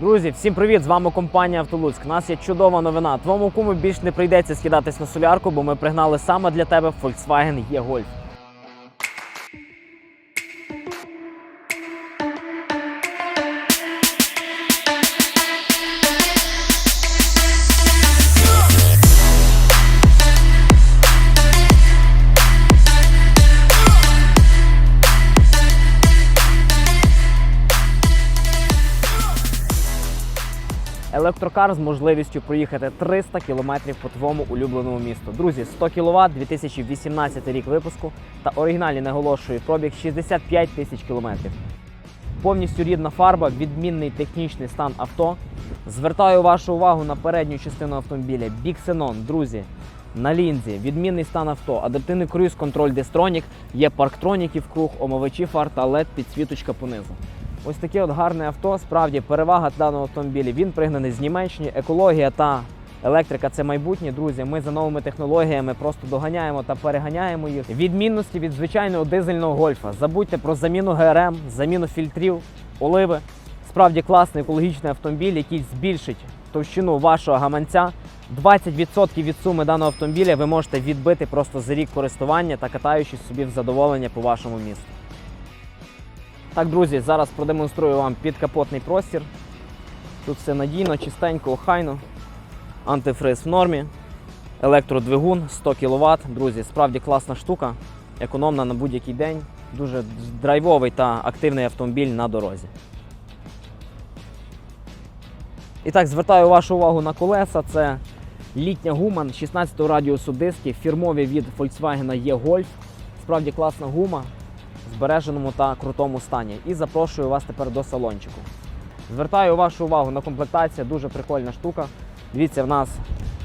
Друзі, всім привіт! З вами компанія Автолуцьк. У нас є чудова новина. Твому куму більш не прийдеться скидатись на солярку, бо ми пригнали саме для тебе Volkswagen E-Golf. Електрокар з можливістю проїхати 300 км по твоєму улюбленому місту. Друзі, 100 кВт, 2018 рік випуску та оригінальний наголошую пробіг 65 тисяч кілометрів. Повністю рідна фарба, відмінний технічний стан авто. Звертаю вашу увагу на передню частину автомобіля. Big Xenon, друзі. На лінзі, відмінний стан авто, адаптивний круїз контроль Destronік, є парктроніки в круг, омивачі фар та LED підсвіточка понизу. Ось таке от гарне авто. Справді перевага даного автомобіля. Він пригнаний з Німеччини. Екологія та електрика це майбутнє. Друзі. Ми за новими технологіями просто доганяємо та переганяємо їх. Відмінності від звичайного дизельного гольфа. Забудьте про заміну ГРМ, заміну фільтрів, оливи. Справді класний екологічний автомобіль, який збільшить товщину вашого гаманця. 20% від суми даного автомобіля ви можете відбити просто за рік користування та катаючись собі в задоволення по вашому місту. Так, друзі, зараз продемонструю вам підкапотний простір. Тут все надійно, чистенько, охайно. Антифриз в нормі. Електродвигун 100 кВт. Друзі, справді класна штука, економна на будь-який день. Дуже драйвовий та активний автомобіль на дорозі. І так, звертаю вашу увагу на колеса. Це літня гума 16-го радіусу диски, фірмові від Volkswagen E-Golf. Справді класна гума збереженому та крутому стані. І запрошую вас тепер до салончику. Звертаю вашу увагу на комплектацію, дуже прикольна штука. Дивіться, в нас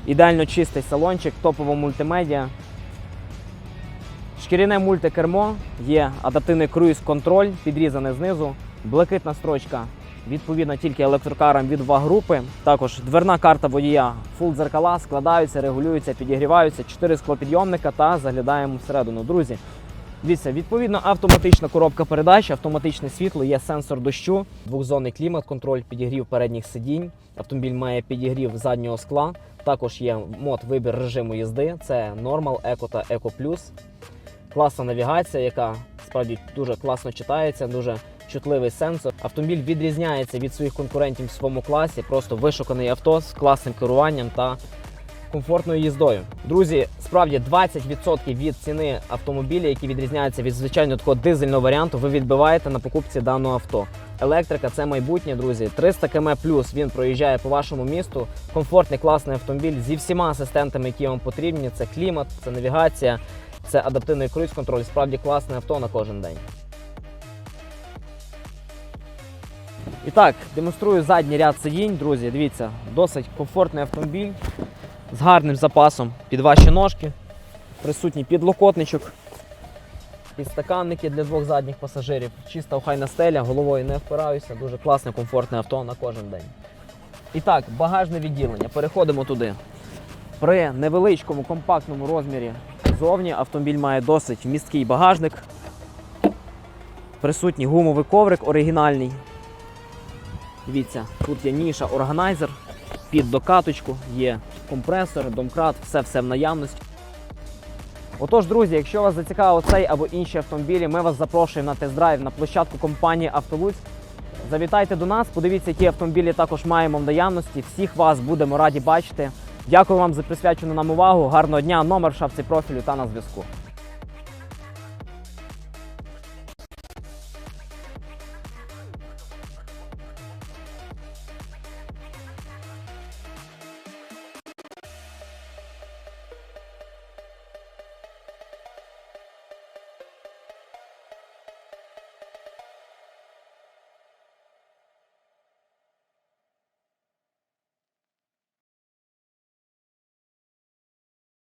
ідеально чистий салончик, топова мультимедіа. Шкіряне мультикермо, є адаптивний круїз-контроль, підрізаний знизу, блакитна строчка, відповідна тільки електрокарам від ВАГ-групи. Також дверна карта водія, фул дзеркала, складаються, регулюються, підігріваються, 4 склопідйомника та заглядаємо всередину. Друзі, Дивіться, відповідно, автоматична коробка передач, автоматичне світло, є сенсор дощу, двохзонний клімат-контроль, підігрів передніх сидінь. Автомобіль має підігрів заднього скла. Також є мод вибір режиму їзди. Це Normal, Eco та Eco Plus. Класна навігація, яка справді дуже класно читається, дуже чутливий сенсор. Автомобіль відрізняється від своїх конкурентів в своєму класі. Просто вишуканий авто з класним керуванням та комфортною їздою. Друзі, справді 20% від ціни автомобіля, які відрізняються від звичайного такого дизельного варіанту, ви відбиваєте на покупці даного авто. Електрика це майбутнє, друзі. 300 км плюс він проїжджає по вашому місту. Комфортний, класний автомобіль зі всіма асистентами, які вам потрібні. Це клімат, це навігація, це адаптивний круїз-контроль. Справді класне авто на кожен день. І так, демонструю задній ряд сидінь, друзі. Дивіться, досить комфортний автомобіль з гарним запасом під ваші ножки. Присутній підлокотничок, підстаканники для двох задніх пасажирів. Чиста охайна стеля, головою не впираюся. Дуже класне, комфортне авто на кожен день. І так, багажне відділення. Переходимо туди. При невеличкому компактному розмірі зовні автомобіль має досить місткий багажник. Присутній гумовий коврик оригінальний. Дивіться, тут є ніша органайзер, під докаточку, є компресор, домкрат, все-все в наявності. Отож, друзі, якщо вас зацікавив цей або інші автомобілі, ми вас запрошуємо на тест-драйв на площадку компанії Автолуць. Завітайте до нас, подивіться, які автомобілі також маємо в наявності. Всіх вас будемо раді бачити. Дякую вам за присвячену нам увагу. Гарного дня, номер в шапці профілю та на зв'язку.